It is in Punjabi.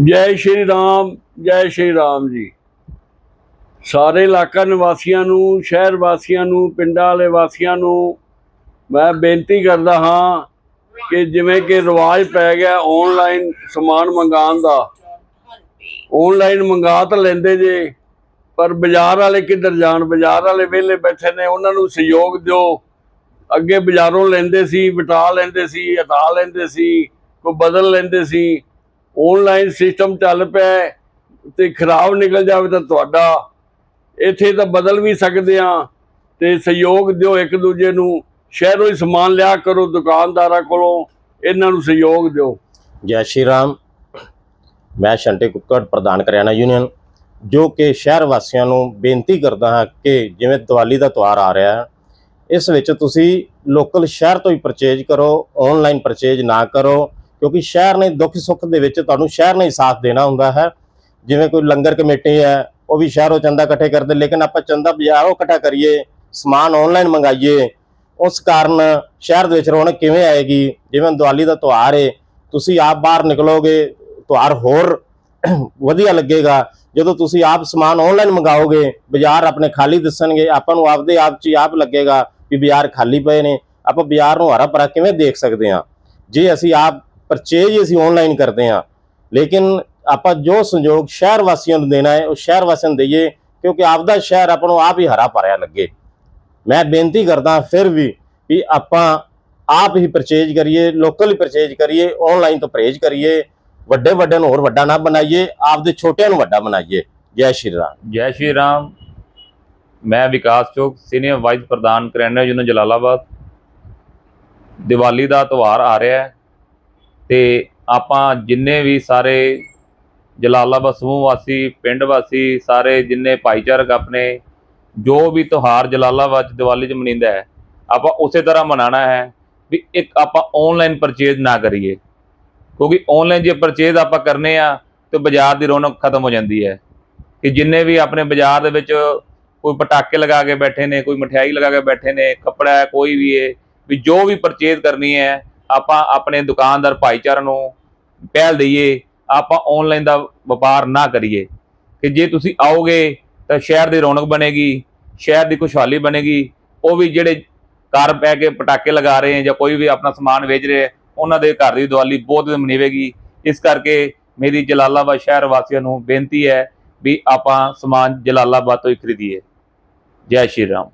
ਜੈ ਸ਼੍ਰੀ ਰਾਮ, ਜੈ ਸ਼੍ਰੀ ਰਾਮ ਜੀ। ਸਾਰੇ ਇਲਾਕਾ ਨਿਵਾਸੀਆਂ ਨੂੰ, ਸ਼ਹਿਰ ਵਾਸੀਆਂ ਨੂੰ, ਪਿੰਡਾਂ ਵਾਲੇ ਵਾਸੀਆਂ ਨੂੰ ਮੈਂ ਬੇਨਤੀ ਕਰਦਾ ਹਾਂ ਕਿ ਜਿਵੇਂ ਕਿ ਰਿਵਾਜ ਪੈ ਗਿਆ ਆਨਲਾਈਨ ਸਮਾਨ ਮੰਗਾਉਣ ਦਾ। ਆਨਲਾਈਨ ਮੰਗਾ ਤਾਂ ਲੈਂਦੇ ਜੇ, ਪਰ ਬਾਜ਼ਾਰ ਵਾਲੇ ਕਿੱਧਰ ਜਾਣ? ਬਾਜ਼ਾਰ ਵਾਲੇ ਵਿਹਲੇ ਬੈਠੇ ਨੇ, ਉਹਨਾਂ ਨੂੰ ਸਹਿਯੋਗ ਦਿਓ। ਅੱਗੇ ਬਾਜ਼ਾਰੋਂ ਲੈਂਦੇ ਸੀ ਵਟਾ ਲੈਂਦੇ ਸੀ, ਹਟਾ ਲੈਂਦੇ ਸੀ, ਕੋਈ ਬਦਲ ਲੈਂਦੇ ਸੀ। ਆਨਲਾਈਨ ਸਿਸਟਮ ਚੱਲ ਪਿਆ ਹੈ ਤੇ ਖਰਾਬ ਨਿਕਲ ਜਾਵੇ ਤਾਂ ਤੁਹਾਡਾ, ਇੱਥੇ ਤਾਂ ਬਦਲ ਵੀ ਸਕਦੇ ਆ ਤੇ ਸਹਿਯੋਗ ਦਿਓ ਇੱਕ ਦੂਜੇ ਨੂੰ, ਸ਼ਹਿਰੋਂ ਹੀ ਸਮਾਨ ਲਿਆ ਕਰੋ, ਦੁਕਾਨਦਾਰਾਂ ਕੋਲੋਂ, ਇਹਨਾਂ ਨੂੰ ਸਹਿਯੋਗ ਦਿਓ। ਜੈ ਸ਼੍ਰੀ ਰਾਮ। ਮੈਂ ਸ਼ੰਟੇ ਕੁੱਕੜ, ਪ੍ਰਧਾਨ ਕਰਿਆਣਾ ਯੂਨੀਅਨ, ਜੋ ਕਿ ਸ਼ਹਿਰ ਵਾਸੀਆਂ ਨੂੰ ਬੇਨਤੀ ਕਰਦਾ ਹਾਂ ਕਿ ਜਿਵੇਂ ਦੀਵਾਲੀ ਦਾ ਤਿਉਹਾਰ ਆ ਰਿਹਾ ਹੈ, ਇਸ ਵਿੱਚ ਤੁਸੀਂ ਲੋਕਲ ਸ਼ਹਿਰ ਤੋਂ ਹੀ ਪਰਚੇਜ ਕਰੋ ਆਨਲਾਈਨ ਪਰਚੇਜ ਨਾ ਕਰੋ ਕਿਉਂਕਿ ਸ਼ਹਿਰ ਨੇ ਦੁੱਖ ਸੁੱਖ ਦੇ ਵਿੱਚ ਤੁਹਾਨੂੰ ਸ਼ਹਿਰ ਨੇ ਹੀ ਸਾਥ ਦੇਣਾ ਹੁੰਦਾ ਹੈ। ਜਿਵੇਂ ਕੋਈ ਲੰਗਰ ਕਮੇਟੀ ਹੈ, ਉਹ ਵੀ ਸ਼ਹਿਰੋਂ ਚੰਦਾ ਇਕੱਠੇ ਕਰਦੇ, ਲੇਕਿਨ ਆਪਾਂ ਚੰਦਾ ਬਾਜ਼ਾਰੋਂ ਇਕੱਠਾ ਕਰੀਏ, ਸਮਾਨ ਆਨਲਾਈਨ ਮੰਗਾਈਏ, ਉਸ ਕਾਰਨ ਸ਼ਹਿਰ ਦੇ ਵਿੱਚ ਰੌਣਕ ਕਿਵੇਂ ਆਏਗੀ? ਜਿਵੇਂ ਦੀਵਾਲੀ ਦਾ ਤਿਉਹਾਰ ਹੈ ਤੁਸੀਂ ਆਪ ਬਾਹਰ ਨਿਕਲੋਗੇ, ਤਿਉਹਾਰ ਹੋਰ ਵਧੀਆ ਲੱਗੇਗਾ। ਜਦੋਂ ਤੁਸੀਂ ਆਪ ਸਮਾਨ ਆਨਲਾਈਨ ਮੰਗਾਓਗੇ, ਬਾਜ਼ਾਰ ਆਪਣੇ ਖਾਲੀ ਦੱਸਣਗੇ, ਆਪਾਂ ਨੂੰ ਆਪਦੇ ਆਪ 'ਚ ਹੀ ਆਪ ਲੱਗੇਗਾ ਵੀ ਬਾਜ਼ਾਰ ਖਾਲੀ ਪਏ ਨੇ। ਆਪਾਂ ਬਾਜ਼ਾਰ ਨੂੰ ਹਰਾ ਭਰਾ ਕਿਵੇਂ ਦੇਖ ਸਕਦੇ ਹਾਂ? ਜੇ ਅਸੀਂ ਆਪ ਪਰਚੇਜ ਅਸੀਂ ਆਨਲਾਈਨ ਕਰਦੇ ਹਾਂ। ਲੇਕਿਨ ਆਪਾਂ ਜੋ ਸੰਯੋਗ ਸ਼ਹਿਰ ਵਾਸੀਆਂ ਨੂੰ ਦੇਣਾ ਹੈ, ਉਹ ਸ਼ਹਿਰ ਵਾਸੀਆਂ ਨੂੰ ਦਈਏ, ਕਿਉਂਕਿ ਆਪਦਾ ਸ਼ਹਿਰ ਆਪਾਂ ਨੂੰ ਆਪ ਹੀ ਹਰਾ ਭਰਿਆ ਲੱਗੇ। ਮੈਂ ਬੇਨਤੀ ਕਰਦਾ ਫਿਰ ਵੀ ਵੀ ਆਪਾਂ ਆਪ ਹੀ ਪਰਚੇਜ ਕਰੀਏ ਲੋਕਲ ਪਰਚੇਜ ਕਰੀਏ ਆਨਲਾਈਨ ਤੋਂ ਪਰਹੇਜ਼ ਕਰੀਏ, ਵੱਡੇ ਵੱਡੇ ਨੂੰ ਹੋਰ ਵੱਡਾ ਨਾ ਬਣਾਈਏ, ਆਪਦੇ ਛੋਟਿਆਂ ਨੂੰ ਵੱਡਾ ਬਣਾਈਏ। ਜੈ ਸ਼੍ਰੀ ਰਾਮ। ਜੈ ਸ਼੍ਰੀ ਰਾਮ। ਮੈਂ ਵਿਕਾਸ ਚੋਕ ਸੀਨੀਅਰ ਵਾਈਸ ਪ੍ਰਧਾਨ ਕਰਿਆਨਾ ਯੂਨੀਅਨ ਜਲਾਲਾਬਾਦ। ਦੀਵਾਲੀ ਦਾ ਤਿਉਹਾਰ ਆ ਰਿਹਾ ਹੈ। ਤੇ ਆਪਾਂ ਜਿੰਨੇ ਵੀ ਸਾਰੇ ਜਲਾਲਾਬਾਦ ਸਮੂਹ ਵਾਸੀ, ਪਿੰਡ ਵਾਸੀ, ਸਾਰੇ ਜਿੰਨੇ ਭਾਈਚਾਰਕ ਆਪਣੇ ਜੋ ਵੀ ਤਿਉਹਾਰ ਜਲਾਲਾਬਾਦ 'ਚ ਦੀਵਾਲੀ 'ਚ ਮਨਾਉਂਦਾ ਹੈ, ਆਪਾਂ ਉਸੇ ਤਰ੍ਹਾਂ ਮਨਾਣਾ ਹੈ ਵੀ ਇੱਕ ਆਪਾਂ ਆਨਲਾਈਨ ਪਰਚੇਜ਼ ਨਾ ਕਰੀਏ। ਕਿਉਂਕਿ ਆਨਲਾਈਨ ਜੇ ਪਰਚੇਜ਼ ਆਪਾਂ ਕਰਨੇ ਆ, ਤੇ ਬਾਜ਼ਾਰ ਦੀ ਰੌਣਕ ਖਤਮ ਹੋ ਜਾਂਦੀ ਹੈ। ਕਿ ਜਿੰਨੇ ਵੀ ਆਪਣੇ ਬਾਜ਼ਾਰ ਦੇ ਵਿੱਚ ਕੋਈ ਪਟਾਕੇ ਲਗਾ ਕੇ ਬੈਠੇ ਨੇ, ਕੋਈ ਮਠਿਆਈ ਲਗਾ ਕੇ ਬੈਠੇ ਨੇ, ਕੱਪੜਾ ਕੋਈ ਵੀ ਹੈ, ਵੀ ਜੋ ਵੀ ਪਰਚੇਜ਼ ਕਰਨੀ ਹੈ ਆਪਾਂ ਆਪਣੇ ਦੁਕਾਨਦਾਰ ਭਾਈਚਾਰਾ ਨੂੰ ਪਹਿਲ ਦਈਏ, ਆਪਾਂ ਆਨਲਾਈਨ ਦਾ ਵਪਾਰ ਨਾ ਕਰੀਏ। ਕਿ ਜੇ ਤੁਸੀਂ ਆਓਗੇ ਤਾਂ ਸ਼ਹਿਰ ਦੀ ਰੌਣਕ ਬਣੇਗੀ, ਸ਼ਹਿਰ ਦੀ ਖੁਸ਼ਹਾਲੀ ਬਣੇਗੀ। ਉਹ ਵੀ ਜਿਹੜੇ ਘਰ ਪੈ ਕੇ ਪਟਾਕੇ ਲਗਾ ਰਹੇ ਹੈ ਜਾਂ ਕੋਈ ਵੀ ਆਪਣਾ ਸਮਾਨ ਵੇਚ ਰਹੇ, ਉਹਨਾਂ ਦੇ ਘਰ ਦੀ ਦੀਵਾਲੀ ਬਹੁਤ ਮਨਾਵੇਗੀ। ਇਸ ਕਰਕੇ ਮੇਰੀ ਜਲਾਲਾਬਾਦ ਸ਼ਹਿਰ ਵਾਸੀਆਂ ਨੂੰ ਬੇਨਤੀ ਹੈ ਵੀ ਆਪਾਂ ਸਮਾਨ ਜਲਾਲਾਬਾਦ ਤੋਂ ਹੀ ਖਰੀਦੀਏ। ਜੈ ਸ਼੍ਰੀ ਰਾਮ।